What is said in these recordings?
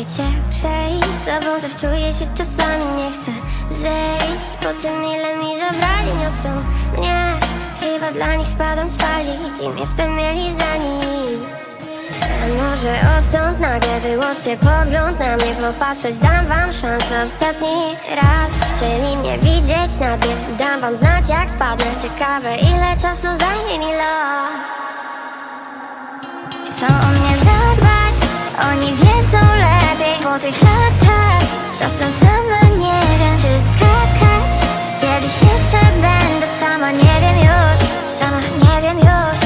Dajcie przejść, z tobą też czuję się czasami Nie chcę zejść po tym ile mi zabrali Niosą. Mnie, chyba dla nich spadam z fali Kim jestem mieli za nic. A może odtąd nagle wyłożcie pogląd na mnie Popatrzeć, dam wam szansę. Ostatni raz Chcieli mnie widzieć na dnie. Dam wam znać jak spadnę. Ciekawe ile czasu zajmie mi lot po tych latach. Czasem sama nie wiem czy skakać. Kiedyś jeszcze będę sama Nie wiem już. Sama nie wiem już.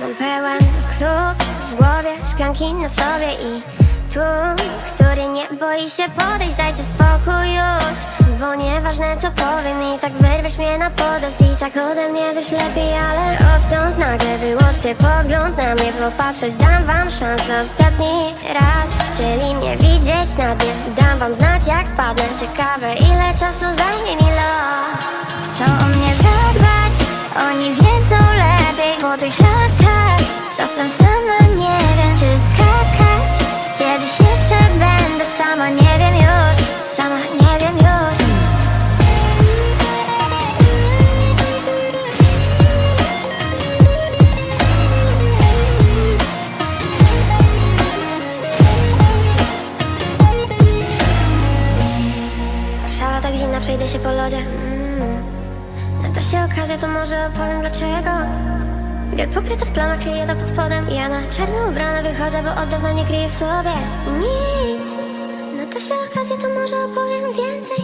Mam pełen klub w głowie, szklanki na sobie i tłum, który nie boi się podejść, dajcie spokój już Bo nieważne co powiem i tak wyrwiesz mnie na podest i tak ode mnie wiesz lepiej Ale odtąd nagle wyłożcie pogląd na mnie, popatrzeć, dam wam szansę. Ostatni raz Chcieli mnie widzieć na dnie, dam wam znać jak spadnę. Ciekawe ile czasu zajmie mi lot. Chcą o mnie zadbać, oni wiedzą lepiej. Po tych latach Czasem sama tak zimna, przejdę się po lodzie. Mm. Nada się okazja, to może opowiem dlaczego. Biel pokryta w plamach, kryje to pod spodem. Ja na czarno ubrana wychodzę, bo od dawna nie kryję w sobie nic. Nada się okazja, to może opowiem więcej